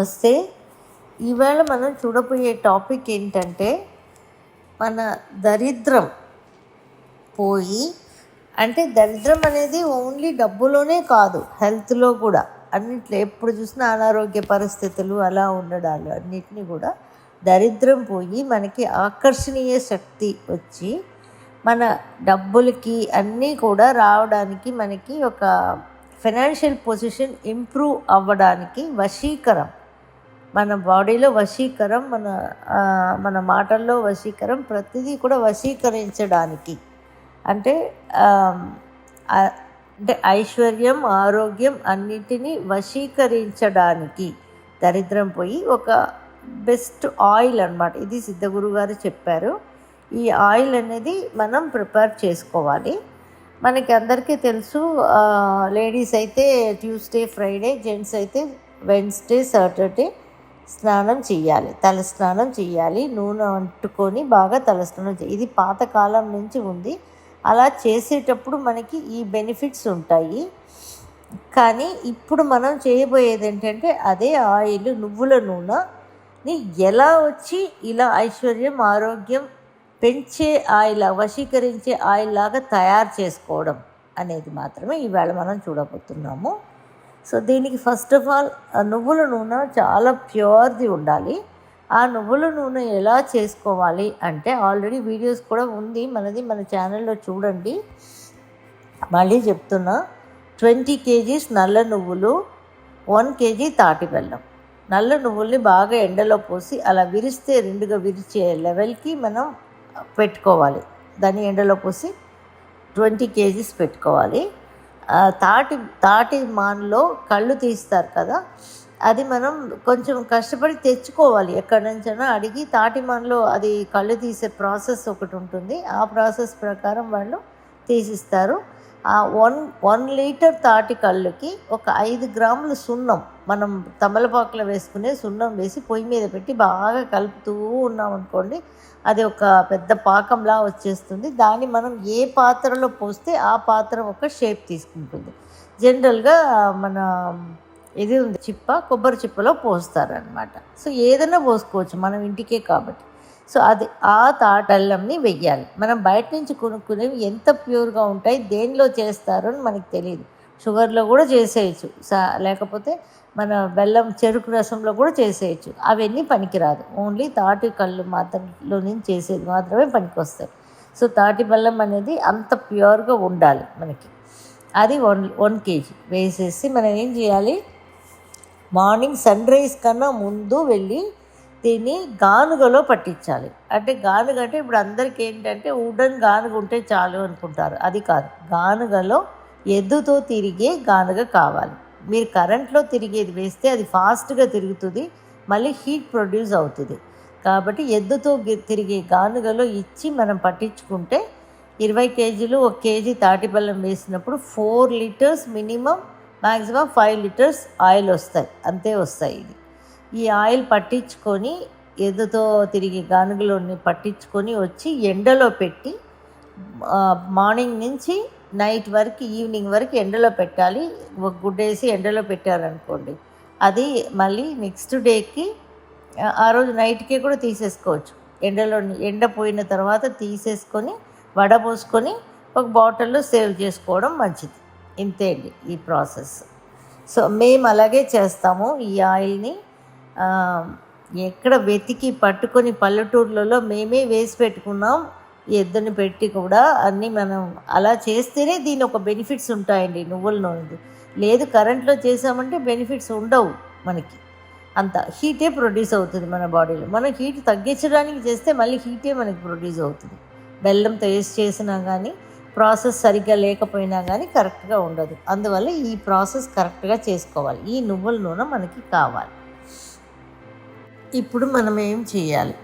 నమస్తే. ఈవేళ మనం చూడబోయే టాపిక్ ఏంటంటే మన దరిద్రం పోయి అంటే దరిద్రం అనేది ఓన్లీ డబ్బులోనే కాదు హెల్త్లో కూడా. అన్నిట్లో ఎప్పుడు చూసినా అనారోగ్య పరిస్థితులు అలా ఉండడాలు అన్నిటినీ కూడా దరిద్రం పోయి మనకి ఆకర్షణీయ శక్తి వచ్చి మన డబ్బులకి అన్నీ కూడా రావడానికి మనకి ఒక ఫైనాన్షియల్ పొజిషన్ ఇంప్రూవ్ అవ్వడానికి వశీకరం. మన బాడీలో వశీకరం మన మన మాటల్లో వశీకరం ప్రతిదీ కూడా వశీకరించడానికి. అంటే అంటే ఐశ్వర్యం ఆరోగ్యం అన్నిటినీ వశీకరించడానికి దరిద్రం పోయి ఒక బెస్ట్ ఆయిల్ అన్నమాట. ఇది సిద్ధగురు గారు చెప్పారు. ఈ ఆయిల్ అనేది మనం ప్రిపేర్ చేసుకోవాలి. మనకి అందరికీ తెలుసు లేడీస్ అయితే ట్యూస్డే ఫ్రైడే జెంట్స్ అయితే వెన్స్డే సాటర్డే. స్నానం చేయాలి. తల స్నానం చేయాలి. నూనె అంటుకొని బాగా తల స్నానం చేయాలి ఇది పాతకాలం నుంచి ఉంది. అలా చేసేటప్పుడు మనకి ఈ బెనిఫిట్స్ ఉంటాయి. కానీ ఇప్పుడు మనం చేయబోయేది ఏంటంటే అదే ఆయిల్ నువ్వుల నూనెని ఎలా వచ్చి ఇలా ఐశ్వర్యం ఆరోగ్యం పెంచే ఆయిల్ వశీకరించే ఆయిల్ లాగా తయారు చేసుకోవడం అనేది మాత్రమే ఈవేళ మనం చూడబోతున్నాము. సో దీనికి ఫస్ట్ ఆఫ్ ఆల్ నువ్వుల నూనె చాలా ప్యూర్ది ఉండాలి. ఆ నువ్వుల నూనె ఎలా చేసుకోవాలి అంటే ఆల్రెడీ వీడియోస్ కూడా ఉంది. మనది మన ఛానల్లో చూడండి. మళ్ళీ చెప్తున్నా. ట్వంటీ కేజీస్ నల్ల నువ్వులు వన్ కేజీ తాటి బెల్లం. నల్ల నువ్వుల్ని బాగా ఎండలో పోసి అలా విరిస్తే రెండుగా విరిచే లెవెల్కి మనం పెట్టుకోవాలి. దాన్ని ఎండలో పోసి ట్వంటీ కేజీస్ పెట్టుకోవాలి. తాటి తాటి మాన్లో కళ్ళు తీస్తారు కదా అది మనం కొంచెం కష్టపడి తెచ్చుకోవాలి. ఎక్కడి నుంచైనా అడిగి తాటి మాన్లో అది కళ్ళు తీసే ప్రాసెస్ ఒకటి ఉంటుంది. ఆ ప్రాసెస్ ప్రకారం వాళ్ళు తీసిస్తారు. ఆ వన్ వన్ లీటర్ తాటి కళ్ళుకి ఒక ఐదు గ్రాములు సున్నం మనం తమలపాకులో వేసుకునే సున్నం వేసి పొయ్యి మీద పెట్టి బాగా కలుపుతూ ఉన్నాం అనుకోండి అది ఒక పెద్ద పాకంలా వచ్చేస్తుంది. దాన్ని మనం ఏ పాత్రలో పోస్తే ఆ పాత్ర ఒక షేప్ తీసుకుంటుంది. జనరల్గా మన ఇది ఉంది చిప్ప కొబ్బరి చిప్పలో పోస్తారనమాట సో ఏదైనా పోసుకోవచ్చు మనం ఇంటికే కాబట్టి. సో అది ఆ తాటల్లంని వెయ్యాలి. మనం బయట నుంచి కొనుక్కునేవి ఎంత ప్యూర్గా ఉంటాయి దేనిలో చేస్తారు అని మనకి తెలియదు షుగర్లో కూడా చేసేయచ్చు. సా లేకపోతే మన బెల్లం చెరుకు రసంలో కూడా చేసేయచ్చు. అవన్నీ పనికిరాదు. ఓన్లీ తాటి కళ్ళు మాత్రంలో నుంచి చేసేది మాత్రమే పనికొస్తాయి. సో తాటి బెల్లం అనేది అంత ప్యూర్గా ఉండాలి మనకి. అది వన్ వన్ కేజీ వేసేసి మనం ఏం చేయాలి? మార్నింగ్ సన్ రైజ్ కన్నా ముందు వెళ్ళి దీన్ని గానుగలో పట్టించాలి. అంటే గానుగ అంటే ఇప్పుడు అందరికీ ఏంటంటే వుడన్ గానుగ ఉంటే చాలు అనుకుంటారు. అది కాదు. గానుగలో ఎద్దుతో తిరిగే గానుగ కావాలి. మీరు కరెంట్లో తిరిగేది వేస్తే అది ఫాస్ట్గా తిరుగుతుంది. మళ్ళీ హీట్ ప్రొడ్యూస్ అవుతుంది. కాబట్టి ఎద్దుతో తిరిగే గానుగలో ఇచ్చి మనం పట్టించుకుంటే ఇరవై కేజీలు ఒక కేజీ తాటి బెల్లం వేసినప్పుడు four litres minimum maximum five litres oil వస్తాయి. అంతే వస్తాయి ఇది. ఈ ఆయిల్ పట్టించుకొని ఎద్దుతో తిరిగి గానుగలోని పట్టించుకొని వచ్చి ఎండలో పెట్టి మార్నింగ్ నుంచి నైట్ వరకు ఈవినింగ్ వరకు ఎండలో పెట్టాలి. ఒక గుడ్డేసి ఎండలో పెట్టారనుకోండి. అది మళ్ళీ నెక్స్ట్ డేకి ఆ- రోజు నైట్కే కూడా తీసేసుకోవచ్చు. ఎండలో ఎండ పోయిన తర్వాత తీసేసుకొని వడపోసుకొని ఒక బాటిల్లో సేవ్ చేసుకోవడం మంచిది. ఇంతే అండి ఈ ప్రాసెస్. సో మేము అలాగే చేస్తాము ఈ ఆయిల్ని. ఎక్కడ వెతికి పట్టుకొని పల్లెటూర్లలో మేమే వేసి పెట్టుకున్నాం. ఎద్దుని పెట్టి కూడా అన్నీ మనం అలా చేస్తేనే దీని ఒక బెనిఫిట్స్ ఉంటాయండి నువ్వుల నూనెది. లేదు కరెంట్లో చేసామంటే బెనిఫిట్స్ ఉండవు మనకి. అంత హీటే ప్రొడ్యూస్ అవుతుంది మన బాడీలో. మనం హీట్ తగ్గించడానికి చేస్తే మళ్ళీ హీటే మనకి ప్రొడ్యూస్ అవుతుంది. బెల్లంతో వేసి చేసినా కానీ ప్రాసెస్ సరిగ్గా లేకపోయినా కానీ కరెక్ట్గా ఉండదు. అందువల్ల ఈ ప్రాసెస్ కరెక్ట్గా చేసుకోవాలి. ఈ నువ్వుల నూనె మనకి కావాలి. ఇప్పుడు మనం ఏం చేయాలి?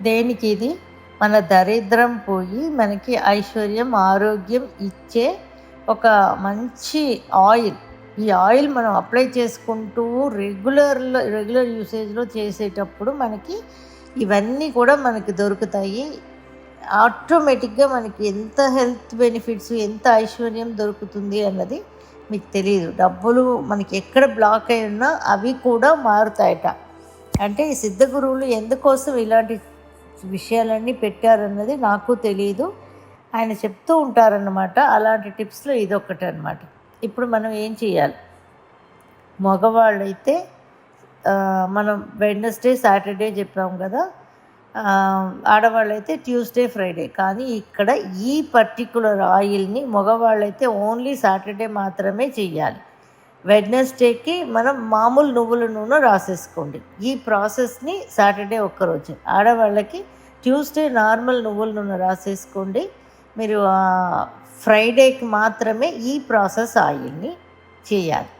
దేనికి ఇది మన దరిద్రం పోయి మనకి ఐశ్వర్యం ఆరోగ్యం ఇచ్చే ఒక మంచి ఆయిల్. ఈ ఆయిల్ మనం అప్లై చేసుకుంటూ రెగ్యులర్లో రెగ్యులర్ యూసేజ్లో చేసేటప్పుడు మనకి ఇవన్నీ కూడా మనకి దొరుకుతాయి. ఆటోమేటిక్గా మనకి ఎంత హెల్త్ బెనిఫిట్స్ ఎంత ఐశ్వర్యం దొరుకుతుంది అన్నది మీకు తెలియదు డబ్బులు మనకి ఎక్కడ బ్లాక్ అయి ఉన్నా అవి కూడా మారుతాయట. అంటే ఈ సిద్ధ గురువులు ఎందుకోసం ఇలాంటి విషయాలన్నీ పెట్టారన్నది నాకు తెలియదు ఆయన చెప్తూ ఉంటారన్నమాట. అలాంటి టిప్స్లో ఇదొకటి అనమాట ఇప్పుడు మనం ఏం చేయాలి? మగవాళ్ళైతే మనం వెడ్నెస్డే సాటర్డే చెప్పాం కదా. ఆడవాళ్ళైతే ట్యూస్డే ఫ్రైడే. కానీ ఇక్కడ ఈ పర్టికులర్ ఆయిల్ని మగవాళ్ళైతే ఓన్లీ సాటర్డే మాత్రమే చెయ్యాలి వెడ్నెస్డేకి మనం మామూలు నువ్వుల నూనె రాసేసుకోండి. ఈ ప్రాసెస్ని సాటర్డే ఒక్కరోజు. ఆడవాళ్ళకి ట్యూస్డే నార్మల్ నువ్వుల నూనె రాసేసుకోండి. మీరు ఫ్రైడేకి మాత్రమే ఈ ప్రాసెస్ ఆయిల్ని చేయాలి.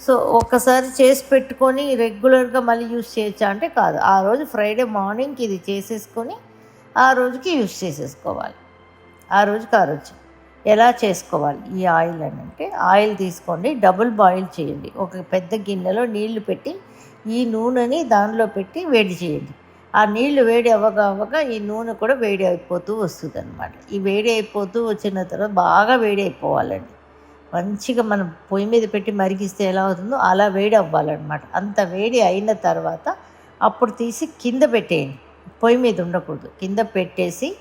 సో ఒక్కసారి చేసి పెట్టుకొని రెగ్యులర్గా మళ్ళీ యూస్ చేయొచ్చా అంటే కాదు. ఆ రోజు ఫ్రైడే మార్నింగ్కి ఇది చేసేసుకొని ఆ రోజుకి యూస్ చేసేసుకోవాలి. ఆ రోజుకి ఆ రోజు. ఎలా చేసుకోవాలి ఈ ఆయిల్ అని అంటే ఆయిల్ తీసుకోండి డబుల్ బాయిల్ చేయండి. ఒక పెద్ద గిన్నెలో నీళ్ళు పెట్టి ఈ నూనెని దానిలో పెట్టి వేడి చేయండి. ఆ నీళ్ళు వేడి అవ్వగా అవ్వగా ఈ నూనె కూడా వేడి అయిపోతూ వస్తుంది అనమాట ఈ వేడి అయిపోతూ వచ్చిన తర్వాత బాగా వేడి అయిపోవాలండి. మంచిగా మనం పొయ్యి మీద పెట్టి మరిగిస్తే ఎలా అవుతుందో అలా వేడి అవ్వాలన్నమాట. అంత వేడి అయిన తర్వాత అప్పుడు తీసి కింద పెట్టేయండి. పొయ్యి మీద ఉండకూడదు. కింద పెట్టేసి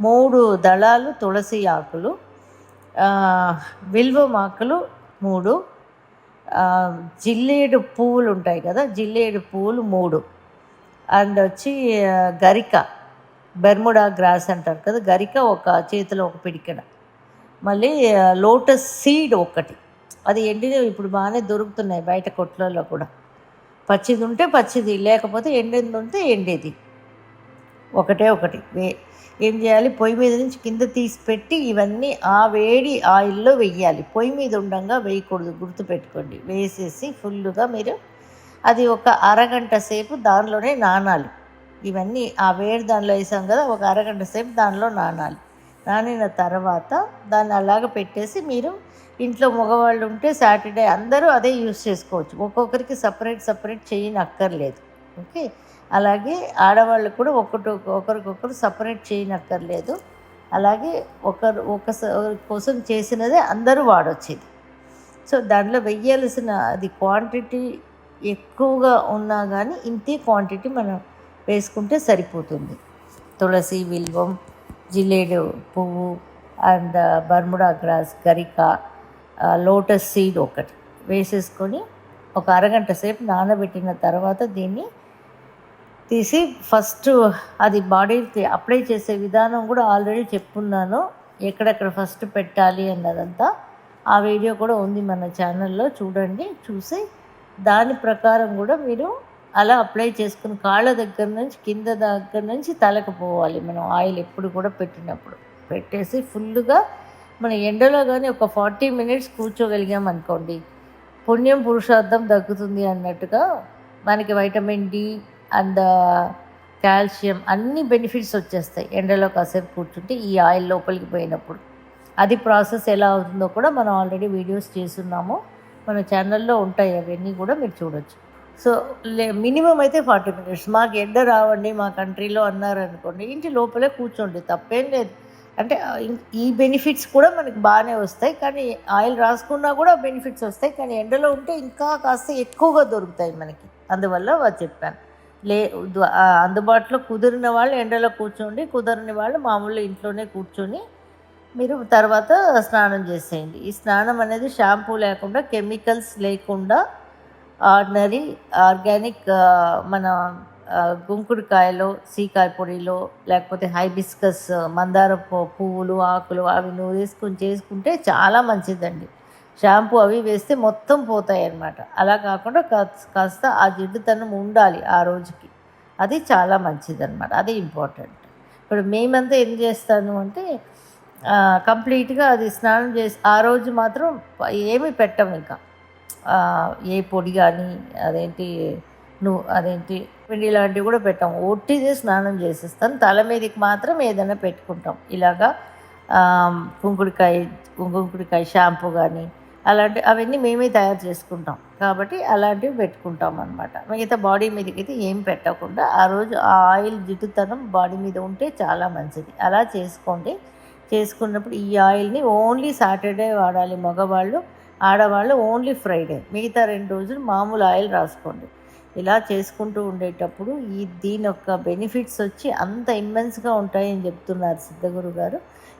మూడు దళాలు తులసి ఆకులు విల్వ మాకులు మూడు. జిల్లేడు పువ్వులు ఉంటాయి కదా జిల్లేడు పువ్వులు మూడు. అండ్ వచ్చి గరిక బెర్ముడా గ్రాస్ అంటారు కదా గరిక ఒక చేతిలో ఒక పిడికెడ. మళ్ళీ లోటస్ సీడ్ ఒకటి. అది ఎండినవి ఇప్పుడు బాగానే దొరుకుతున్నాయి బయట కొట్లలో కూడా. పచ్చిది ఉంటే పచ్చిది లేకపోతే ఎండింది ఉంటే ఎండేది. ఒకటే ఒకటి. వే ఏం చేయాలి? పొయ్యి మీద నుంచి కింద తీసి పెట్టి ఇవన్నీ ఆ వేడి ఆయిల్లో వెయ్యాలి. పొయ్యి మీద ఉండంగా వేయకూడదు గుర్తుపెట్టుకోండి. వేసేసి ఫుల్గా మీరు అది ఒక అరగంట సేపు దానిలోనే నానాలి. ఇవన్నీ ఆ వేడి దానిలో వేసాం కదా ఒక అరగంట సేపు దానిలో నానాలి. నానిన తర్వాత దాన్ని అలాగ పెట్టేసి మీరు ఇంట్లో మగవాళ్ళు ఉంటే సాటర్డే అందరూ అదే యూస్ చేసుకోవచ్చు. ఒక్కొక్కరికి సపరేట్ సపరేట్ చేయని అక్కర్లేదు ఓకే? అలాగే ఆడవాళ్ళు కూడా ఒకటి ఒకరికొకరు సపరేట్ చేయనక్కర్లేదు. అలాగే ఒకరు ఒక కోసం చేసినదే అందరూ వాడొచ్చు ఇది సో దాంట్లో వెయ్యాల్సిన అది క్వాంటిటీ ఎక్కువగా ఉన్నా కానీ ఇంతే క్వాంటిటీ మనం వేసుకుంటే సరిపోతుంది. తులసి విల్వం జిల్లేడు పువ్వు అండ్ బర్ముడా గ్రాస్ గరిక లోటస్ సీడ్ ఒకటి వేసేసుకొని ఒక అరగంట సేపు నానబెట్టిన తర్వాత దీన్ని తీసి ఫస్ట్ అది బాడీకి అప్లై చేసే విధానం కూడా ఆల్రెడీ చెప్పున్నాను. ఎక్కడెక్కడ ఫస్ట్ పెట్టాలి అన్నదంతా ఆ వీడియో కూడా ఉంది మన ఛానల్లో. చూడండి చూసి దాని ప్రకారం కూడా మీరు అలా అప్లై చేసుకుని కాళ్ళ దగ్గర నుంచి కింద దగ్గర నుంచి తలకు పోవాలి మనం ఆయిల్ ఎప్పుడు కూడా పెట్టినప్పుడు. పెట్టేసి ఫుల్గా మన ఎండలో కానీ ఒక ఫార్టీ మినిట్స్ కూర్చోగలిగాం అనుకోండి. పుణ్యం పురుషార్థం తగ్గుతుంది అన్నట్టుగా మనకి వైటమిన్ డి అండ్ కాల్షియం అన్ని బెనిఫిట్స్ వచ్చేస్తాయి ఎండలో కాసేపు కూర్చుంటే ఈ ఆయిల్ లోపలికి పోయినప్పుడు. అది ప్రాసెస్ ఎలా అవుతుందో కూడా మనం ఆల్రెడీ వీడియోస్ చేస్తున్నాము. మన ఛానల్లో ఉంటాయి అవన్నీ కూడా మీరు చూడొచ్చు. సో లే మినిమం అయితే ఫార్టీ మినిట్స్. మాకు ఎండ రావండి మా కంట్రీలో అన్నారు అనుకోండి ఇంటి లోపలే కూర్చోండి తప్పేం లేదు. అంటే ఈ బెనిఫిట్స్ కూడా మనకి బాగానే వస్తాయి. కానీ ఆయిల్ రాసుకున్నా కూడా బెనిఫిట్స్ వస్తాయి. కానీ ఎండలో ఉంటే ఇంకా కాస్త ఎక్కువగా దొరుకుతాయి మనకి. అందువల్ల చెప్పాను. లే అందుబాటులో కుదిరిన వాళ్ళు ఎండలో కూర్చోండి కుదరని వాళ్ళు మామూలు ఇంట్లోనే కూర్చొని మీరు తర్వాత స్నానం చేసేయండి. ఈ స్నానం అనేది షాంపూ లేకుండా కెమికల్స్ లేకుండా ఆర్డినరీ ఆర్గానిక్ మన ఆ, గుంకుడుకాయలో సీకాయ పొడిలో లేకపోతే హైబిస్కస్ మందార పువ్వులు ఆకులు అవి నువ్వు వేసుకొని చేసుకుంటే చాలా మంచిదండి. షాంపూ అవి వేస్తే మొత్తం పోతాయి అన్నమాట అలా కాకుండా కాస్త ఆ జిడ్డుతనం ఉండాలి ఆ రోజుకి. అది చాలా మంచిదన్నమాట. అది ఇంపార్టెంట్. ఇప్పుడు మేమంతా ఏం చేస్తాను అంటే కంప్లీట్గా అది స్నానం చేసి ఆ రోజు మాత్రం ఏమీ పెట్టం ఇంకా. ఏ పొడి కానీ అదేంటి నువ్వు అదేంటి పిండి లాంటివి కూడా పెట్టాం. ఒట్టిదే స్నానం చేసేస్తాను తల మీదకి మాత్రం ఏదైనా పెట్టుకుంటాం. ఇలాగా కుంకుడికాయ కుంకుడికాయ షాంపూ కానీ అలాంటి అవన్నీ మేమే తయారు చేసుకుంటాం. కాబట్టి అలాంటివి పెట్టుకుంటాం అనమాట మిగతా బాడీ మీదకి అయితే ఏం పెట్టకుండా ఆ రోజు ఆ ఆయిల్ జిడ్డుతనం బాడీ మీద ఉంటే చాలా మంచిది. అలా చేసుకోండి. చేసుకున్నప్పుడు ఈ ఆయిల్ని ఓన్లీ సాటర్డే వాడాలి మగవాళ్ళు ఆడవాళ్ళు ఓన్లీ ఫ్రైడే. మిగతా రెండు రోజులు మామూలు ఆయిల్ రాసుకోండి. ఇలా చేసుకుంటూ ఉండేటప్పుడు ఈ దీని యొక్క బెనిఫిట్స్ వచ్చి అంత ఇమ్మెన్స్గా ఉంటాయని చెప్తున్నారు సిద్ధగురు గారు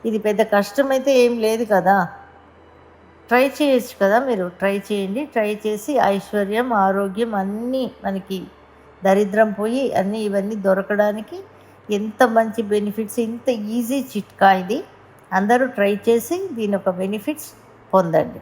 ఇది పెద్ద కష్టమైతే ఏం లేదు కదా. ట్రై చేయొచ్చు కదా మీరు. ట్రై చేయండి. ట్రై చేసి ఐశ్వర్యం ఆరోగ్యం అన్నీ మనకి దరిద్రం పోయి అన్నీ ఇవన్నీ దొరకడానికి ఎంత మంచి బెనిఫిట్స్ ఇంత ఈజీ చిట్కా ఇది. అందరూ ట్రై చేసి దీని యొక్క బెనిఫిట్స్ పొందండి.